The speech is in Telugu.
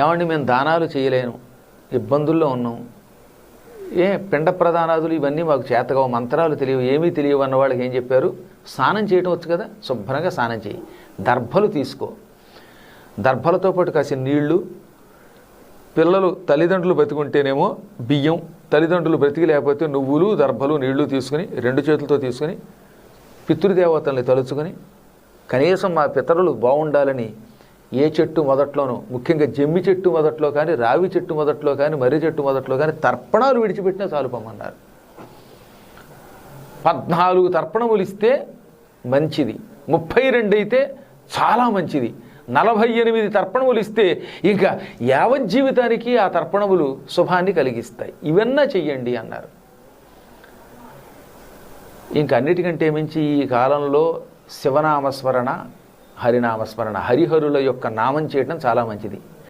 ఏమండి మేము దానాలు చేయలేను ఇబ్బందుల్లో ఉన్నాం. ఏ పిండ ప్రధానాదులు ఇవన్నీ మాకు చేతగా మంత్రాలు తెలియవు ఏమీ తెలియవు అన్న వాళ్ళకి ఏం చెప్పారు? స్నానం చేయటం వచ్చు కదా శుభ్రంగా స్నానం చేయి. దర్భలు తీసుకో. దర్భలతో పాటు కాసిన నీళ్ళు పిల్లలు తల్లిదండ్రులు బతికుంటేనేమో బియ్యం తల్లిదండ్రులు బ్రతికి లేకపోతే నువ్వులు దర్భలు నీళ్ళు తీసుకుని రెండు చేతులతో తీసుకుని పితృదేవతల్ని తలుచుకొని కనీసం మా పితరులు బాగుండాలని ఏ చెట్టు మొదట్లోనూ ముఖ్యంగా జమ్మి చెట్టు మొదట్లో కానీ రావి చెట్టు మొదట్లో కానీ మర్రి చెట్టు మొదట్లో కానీ తర్పణాలు విడిచిపెట్టినా చాలుపమ్మన్నారు పద్నాలుగు తర్పణములు ఇస్తే మంచిది. ముప్పై రెండు అయితే చాలా మంచిది. నలభై ఎనిమిది తర్పణములు ఇస్తే ఇంకా యావజ్జీవితానికి ఆ తర్పణములు శుభాన్ని కలిగిస్తాయి. ఇవన్నా చెయ్యండి అన్నారు. ఇంక అన్నిటికంటే మించి ఈ కాలంలో శివనామస్మరణ హరినామస్మరణ. హరిహరుల యొక్క నామం చేయడం చాలా మంచిది.